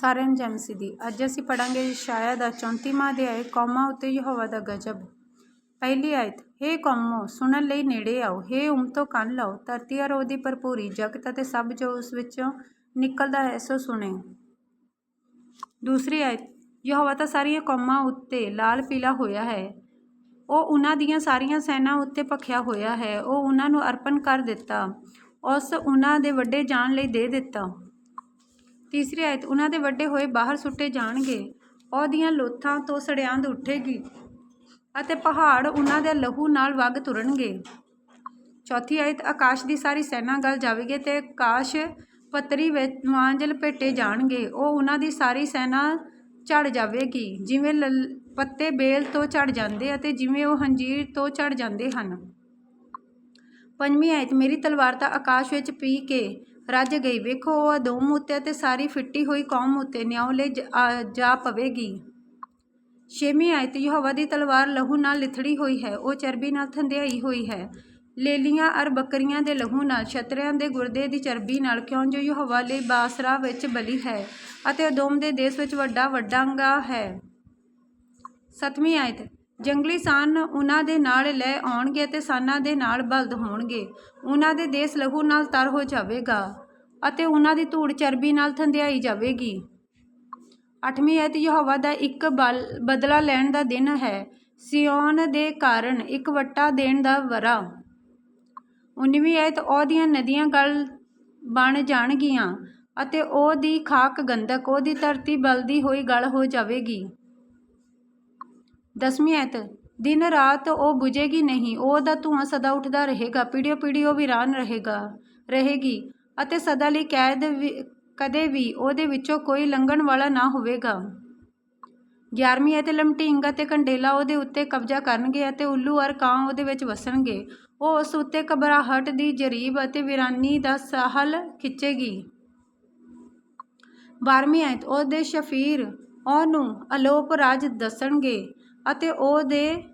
ਸਾਰਿਆਂ ਨੂੰ ਜੈ ਮਸੀਹ ਦੀ। ਅੱਜ ਅਸੀਂ ਪੜਾਂਗੇ ਯਸ਼ਾਇਆ ਦਾ 34ਵਾਂ ਅਧਿਆਇ, ਕੌਮਾਂ ਉੱਤੇ ਯਹੋਵਾ ਦਾ ਗਜ਼ਬ। ਪਹਿਲੀ ਆਇਤ, ਹੇ ਕੌਮੋ, ਸੁਣਨ ਲਈ ਨੇੜੇ ਆਓ। ਹੇ ਉਮਤੋਂ ਕੰਨ ਲਾਓ। ਧਰਤੀ ਅਰ ਉਹਦੀ ਭਰਪੂਰੀ ਜਗਤ ਅਤੇ ਸਭ ਜੋ ਉਸ ਵਿੱਚੋਂ ਨਿਕਲਦਾ ਹੈ, ਸੋ ਸੁਣੇ ਦੂਸਰੀ ਆਇਤ, ਯਹੋਵਾ ਤਾਂ ਸਾਰੀਆਂ ਕੌਮਾਂ ਉੱਤੇ ਲਾਲ ਪੀਲਾ ਹੋਇਆ ਹੈ। ਉਹ ਉਹਨਾਂ ਦੀਆਂ ਸਾਰੀਆਂ ਸੈਨਾ ਉੱਤੇ ਭਖਿਆ ਹੋਇਆ ਹੈ। ਉਹ ਉਹਨਾਂ ਨੂੰ ਅਰਪਣ ਕਰ ਦਿੱਤਾ। ਉਸ ਉਹਨਾਂ ਦੇ ਵੱਡੇ ਜਾਣ ਲਈ ਦੇ ਦਿੱਤਾ। ਤੀਸਰੀ ਆਇਤ, ਉਹਨਾਂ ਦੇ ਵੱਡੇ ਹੋਏ ਬਾਹਰ ਸੁੱਟੇ ਜਾਣਗੇ ਉਹਦੀਆਂ ਲੋਥਾਂ ਤੋਂ ਸੜਿਆਂਦ ਉੱਠੇਗੀ ਅਤੇ ਪਹਾੜ ਉਹਨਾਂ ਦੇ ਲਹੂ ਨਾਲ ਵਗ ਤੁਰਨਗੇ। ਚੌਥੀ ਆਇਤ, ਆਕਾਸ਼ ਦੀ ਸਾਰੀ ਸੈਨਾ ਗਲ ਜਾਵੇਗੀ ਤੇ ਆਕਾਸ਼ ਪੱਤਰੀ ਵਿੱਚ ਮਾਂਜ ਲਪੇਟੇ ਜਾਣਗੇ, ਉਹ ਉਹਨਾਂ ਦੀ ਸਾਰੀ ਸੈਨਾ ਝੜ ਜਾਵੇਗੀ, ਜਿਵੇਂ ਲਲ- ਪੱਤੇ ਬੇਲ ਤੋਂ ਝੜ ਜਾਂਦੇ ਅਤੇ ਜਿਵੇਂ ਉਹ ਹੰਜੀਰ ਤੋਂ ਝੜ ਜਾਂਦੇ ਹਨ। ਪੰਜਵੀਂ ਆਇਤ, ਮੇਰੀ ਤਲਵਾਰ ਤਾਂ ਆਕਾਸ਼ ਵਿੱਚ ਪੀ ਕੇ ਰੱਜ ਗਈ। ਵੇਖੋ, ਉਹ ਅਦੋਮ ਉੱਤੇ ਅਤੇ ਸਾਰੀ ਫਿੱਟੀ ਹੋਈ ਕੌਮ ਉੱਤੇ ਨਿਉਲੇ ਜ- ਆ- ਜਾ ਪਵੇਗੀ। ਛੇਵੀਂ ਆਇਤ ਯਹੋਵਾ ਦੀ ਤਲਵਾਰ ਲਹੂ ਨਾਲ ਲਿਥੜੀ ਹੋਈ ਹੈ। ਉਹ ਚਰਬੀ ਨਾਲ ਥੰਧਿਆਈ ਹੋਈ ਹੈ। ਲੇਲੀਆਂ ਅਰ ਬੱਕਰੀਆਂ ਦੇ ਲਹੂ ਨਾਲ, ਛਤਰਿਆਂ ਦੇ ਗੁਰਦੇ ਦੀ ਚਰਬੀ ਨਾਲ ਕਿਉਂ ਜੋ ਯਹੋਵਾ ਲਈ ਬਾਸਰਾ ਵਿੱਚ ਬਲੀ ਹੈ ਅਤੇ ਅਦੋਮ ਦੇ ਦੇਸ਼ ਵਿੱਚ ਵੱਡਾ ਵੱਡਾਂਗਾ ਹੈ? ਸਤਵੀਂ ਆਇਤ ਜੰਗਲੀ ਸਾਨ ਉਹਨਾਂ ਦੇ ਨਾਲ ਲੈ ਆਉਣਗੇ ਅਤੇ ਸਾਨਾਂ ਦੇ ਨਾਲ ਬਲਦ ਹੋਣਗੇ। ਉਹਨਾਂ ਦੇ ਦੇਸ਼ ਲਹੂ ਨਾਲ ਤਰ ਹੋ ਜਾਵੇਗਾ ਅਤੇ ਉਹਨਾਂ ਦੀ ਧੂੜ ਚਰਬੀ ਨਾਲ ਥੰਧਿਆਈ ਜਾਵੇਗੀ। ਅੱਠਵੀਂ ਐਤ ਯਹੋਵਾ ਦਾ ਇੱਕ ਬਲ ਬਦਲਾ ਲੈਣ ਦਾ ਦਿਨ ਹੈ। ਸਿਓਨ ਦੇ ਕਾਰਨ ਇੱਕ ਵੱਟਾ ਦੇਣ ਦਾ ਵਰਾ। ਉਨਵੀਂ ਆਇਤ ਉਹਦੀਆਂ ਨਦੀਆਂ ਗਲ ਬਣ ਜਾਣਗੀਆਂ ਅਤੇ ਉਹਦੀ ਖਾਕ ਗੰਧਕ ਉਹਦੀ ਧਰਤੀ ਬਲਦੀ ਹੋਈ ਗਲ ਹੋ ਜਾਵੇਗੀ। ਦਸਵੀਂ ਐਤ, ਦਿਨ ਰਾਤ ਉਹ ਬੁਝੇਗੀ ਨਹੀਂ, ਉਹ ਉਹਦਾ ਧੂਆਂ ਸਦਾ ਉੱਠਦਾ ਰਹੇਗਾ, ਪੀੜਿਓ ਪੀੜ੍ਹੀ ਉਹ ਵੀਰਾਨ ਰਹੇਗਾ, ਰਹੇਗੀ ਅਤੇ ਸਦਾ ਲਈ ਕੈਦ ਵੀ- ਕਦੇ ਵੀ ਉਹਦੇ ਵਿੱਚੋਂ ਕੋਈ ਲੰਘਣ ਵਾਲਾ ਨਾ ਹੋਵੇਗਾ। ਗਿਆਰਵੀਂ ਹੈ ਤੇ ਲਮਟਿੰਗ ਅਤੇ ਕੰਡੇਲਾ ਉਹਦੇ ਉੱਤੇ ਕਬਜ਼ਾ ਕਰਨਗੇ ਅਤੇ ਉੱਲੂ ਅਰ ਕਾਂ ਉਹਦੇ ਵਿੱਚ ਵਸਣਗੇ। ਉਹ ਉਸ ਉੱਤੇ ਘਬਰਾਹਟ ਦੀ ਜਰੀਬ ਅਤੇ ਵਿਰਾਨੀ ਦਾ ਸਾਹਲ ਖਿੱਚੇਗੀ। ਬਾਰਵੀਂ ਆਇਤ ਉਹਦੇ ਸ਼ਫੀਰ ਉਹਨੂੰ ਅਲੋਪ ਰਾਜ ਦੱਸਣਗੇ। ਅਤੇ ਉਹਦੇ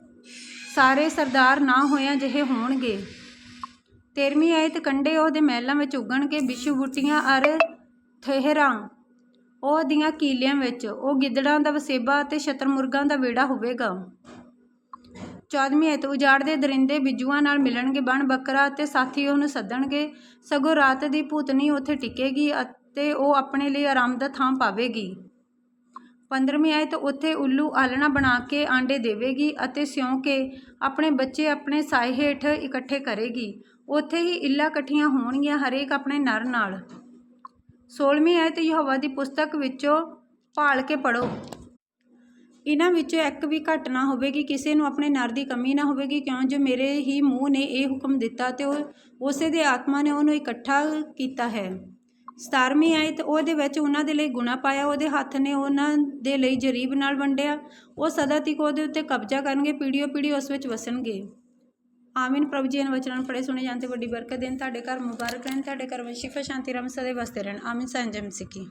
ਸਾਰੇ ਸਰਦਾਰ ਨਾ ਹੋਇਆਂ ਜਿਹੇ ਹੋਣਗੇ। ਤੇਰਵੀਂ ਆਇਤ ਕੰਡੇ ਉਹਦੇ ਮਹਿਲਾਂ ਵਿੱਚ ਉਗਣਗੇ ਵਿਸ਼ੂ ਬੁੱਟੀਆਂ ਅਰ ਥਹਿਰਾਂ ਉਹਦੀਆਂ ਕੀਲਿਆਂ ਵਿੱਚ, ਉਹ ਗਿੱਦੜਾਂ ਦਾ ਵਸੇਬਾ ਅਤੇ ਸ਼ਤਰਮੁਰਗਾਂ ਦਾ ਵਿਹੜਾ ਹੋਵੇਗਾ। ਚੌਦਵੀਂ ਆਇਤ ਉਜਾੜ ਦੇ ਦਰਿੰਦੇ ਬਿੱਜੂਆਂ ਨਾਲ ਮਿਲਣਗੇ, ਬਣ ਬੱਕਰਾ ਅਤੇ ਸਾਥੀ ਉਹਨੂੰ ਸੱਦਣਗੇ। ਸਗੋਂ ਰਾਤ ਦੀ ਭੂਤਨੀ ਉੱਥੇ ਟਿਕੇਗੀ ਅਤੇ ਉਹ ਆਪਣੇ ਲਈ ਆਰਾਮ ਦਾ ਥਾਂ ਪਾਵੇਗੀ। ਪੰਦਰਵੀਂ ਆਏ ਤਾਂ ਉੱਥੇ ਉੱਲੂ ਆਲਣਾ ਬਣਾ ਕੇ ਆਂਡੇ ਦੇਵੇਗੀ ਅਤੇ ਸਿਉਂ ਕੇ ਆਪਣੇ ਬੱਚੇ ਆਪਣੇ ਸਾਏ ਹੇਠ ਇਕੱਠੇ ਕਰੇਗੀ। ਉੱਥੇ ਹੀ ਇੱਲਾਂ ਇਕੱਠੀਆਂ ਹੋਣਗੀਆਂ ਹਰੇਕ ਆਪਣੇ ਨਰ ਨਾਲ। ਸੋਲਵੀਂ ਆਇਤ ਯਹੋਵਾ ਦੀ ਪੁਸਤਕ ਵਿੱਚੋਂ ਭਾਲ ਕੇ ਪੜੋ ਇਹਨਾਂ ਵਿੱਚੋਂ ਇੱਕ ਵੀ ਘਟ ਨਾ ਹੋਵੇਗੀ, ਕਿਸੇ ਨੂੰ ਆਪਣੇ ਨਰ ਦੀ ਕਮੀ ਨਾ ਹੋਵੇਗੀ, ਕਿਉਂ? ਜੋ ਮੇਰੇ ਹੀ ਮੂੰਹ ਨੇ ਇਹ ਹੁਕਮ ਦਿੱਤਾ ਤੇ ਉਹ ਉਸੇ ਦੇ ਆਤਮਾ ਨੇ ਉਹਨੂੰ ਇਕੱਠਾ ਕੀਤਾ ਹੈ। ਸਤਾਰਵੀਂ ਆਇਤ ਉਹਦੇ ਵਿੱਚ ਉਹਨਾਂ ਦੇ ਲਈ ਗੁਣਾ ਪਾਇਆ, ਉਹਦੇ ਹੱਥ ਨੇ ਉਹਨਾਂ ਦੇ ਲਈ ਜਰੀਬ ਨਾਲ ਵੰਡਿਆ। ਉਹ ਸਦਾ ਤੱਕ ਉਹਦੇ ਉੱਤੇ ਕਬਜ਼ਾ ਕਰਨਗੇ ਪੀੜੀਓ ਪੀੜੀ ਉਸ ਵਿੱਚ ਵਸਣਗੇ। ਆਮੀਨ, ਪ੍ਰਭੂ ਜੀ, ਇਹਨਾਂ ਵਚਨਾਂ ਨੂੰ ਪੜ੍ਹੇ, ਸੁਣੇ ਜਾਣ ਤੇ ਵੱਡੀ ਬਰਕਤ ਦੇਣ। ਤੁਹਾਡੇ ਘਰ ਮੁਬਾਰਕ ਰਹਿਣ, ਤੁਹਾਡੇ ਘਰ ਵਿੱਚ ਸ਼ਿਫਾ ਸ਼ਾਂਤੀ, ਰਮ ਸਦੇ ਵਸਦੇ ਰਹਿਣ। ਆਮੀਨ ਸੰਜਮ ਸਿੱਕੀ